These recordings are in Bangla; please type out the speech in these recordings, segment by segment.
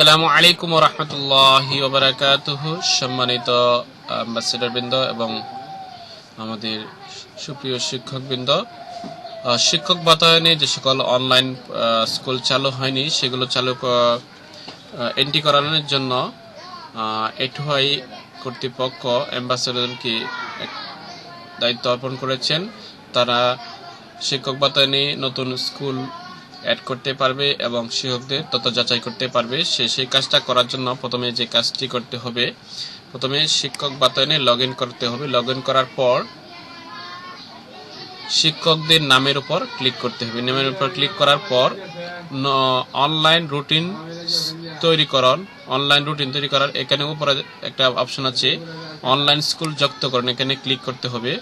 আসসালামু আলাইকুম রহমতুল্লাহি ওবরাকাতুহ সম্মানিত অ্যাম্বাসেডার বৃন্দ এবং আমাদের সুপ্রিয় শিক্ষক বৃন্দ শিক্ষক বাতায়নে যে সকল অনলাইন স্কুল চালু হয়নি, সেগুলো চালু এন্ট্রি করানোর জন্য এটুহাই কর্তৃপক্ষ অ্যাম্বাসেডরকে দায়িত্ব অর্পণ করেছেন। তারা শিক্ষক বাতায়নে নতুন স্কুল অ্যাড করতে পারবে এবং শিক্ষকদের তথ্য যাচাই করতে পারবে। সে সেই কাজটা করার জন্য প্রথমে যে কাজটি করতে হবে, প্রথমে শিক্ষক বাতায়নে লগ করতে হবে। লগ করার পর শিক্ষকদের নামের উপর ক্লিক করতে হবে। নামের উপর ক্লিক করার পর অনলাইন রুটিন তৈরিকরণ। অনলাইন রুটিন তৈরি করার এখানে উপরে একটা অপশন আছে অনলাইন স্কুল যুক্তকরণ, এখানে ক্লিক করতে হবে।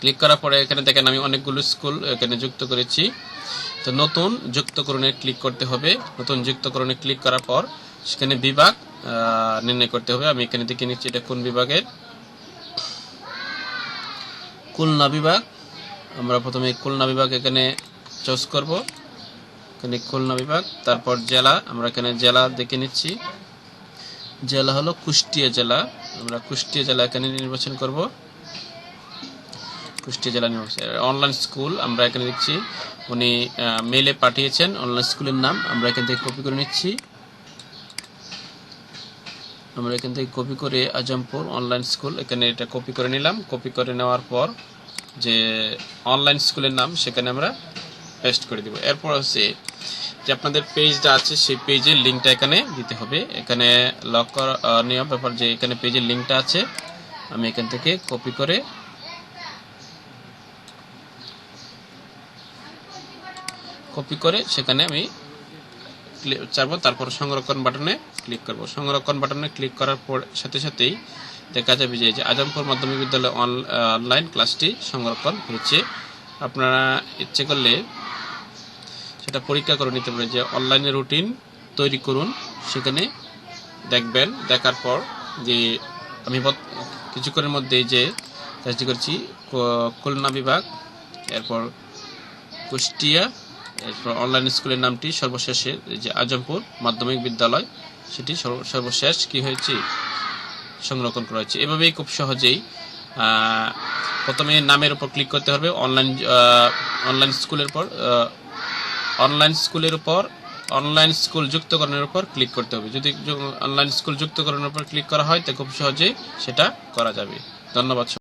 ক্লিক করার পরে এখানে দেখেন আমি অনেকগুলো স্কুল এখানে যুক্ত করেছি। তো নতুন যুক্তকরণে ক্লিক করতে হবে। নতুন যুক্তকরণে ক্লিক করার পর সেখানে বিভাগ নির্ণয় করতে হবে। আমি এখানে দেখে নিচ্ছি এটা কোন বিভাগের। খুলনা বিভাগ। আমরা প্রথমে খুলনা বিভাগ এখানে চুজ করব। এখানে খুলনা বিভাগ, তারপর জেলা। আমরা এখানে জেলা দেখে নিচ্ছি। জেলা হলো কুষ্টিয়া জেলা। আমরা কুষ্টিয়া জেলা এখানে নির্বাচন করব। কুষ্টিয়া জেলা নির্বাচন অনলাইন স্কুল আমরা এখানে দেখছি, উনি মেলে পাঠিয়েছেন অনলাইন স্কুলের নাম, আমরা এখান থেকে কপি করে নিচ্ছি। আমরা এখান থেকে কপি করে আজমপুর অনলাইন স্কুল এখানে এটা কপি করে নিলাম। কপি করে নেওয়ার পর যে অনলাইন স্কুলের নাম, সেখানে আমরা পেস্ট করে দিব। এরপর হচ্ছে যে আপনাদের পেজটা আছে, সেই পেজের লিঙ্কটা এখানে দিতে হবে। এখানে লক করা নেওয়ার ব্যাপার যে এখানে পেজের লিঙ্কটা আছে, আমি এখান থেকে কপি করে কপি করে সেখানে আমি চাপবো, তারপর সংরক্ষণ বাটনে ক্লিক করব। সংরক্ষণ বাটনে ক্লিক করার পর সাথে সাথেই দেখা যাবে যে আজমপুর মাধ্যমিক বিদ্যালয় অনলাইন ক্লাসটি সংরক্ষণ হয়েছে। আপনারা ইচ্ছে করলে সেটা পরীক্ষা করে নিতে পারে যে অনলাইনে রুটিন তৈরি করুন। সেখানে দেখবেন, দেখার পর যে আমি কিছুক্ষণের মধ্যে যে কাজটি করছি খুলনা বিভাগ, এরপর কুষ্টিয়া এরপর অনলাইন স্কুলের নামটি সর্বশেষে যে আজমপুর মাধ্যমিক বিদ্যালয়, সেটি সর্ব- সর্বশেষ কি হয়েছে? সংরক্ষণ করা হয়েছে। এভাবেই খুব সহজেই প্রথমে নামের উপর ক্লিক করতে হবে। অনলাইন অনলাইন স্কুলের পর অনলাইন স্কুলের উপর অনলাইন স্কুল যুক্তকরণের উপর ক্লিক করতে হবে। যদি অনলাইন স্কুল যুক্তকরণের উপর ক্লিক করা হয়, তো খুব সহজেই সেটা করা যাবে। ধন্যবাদ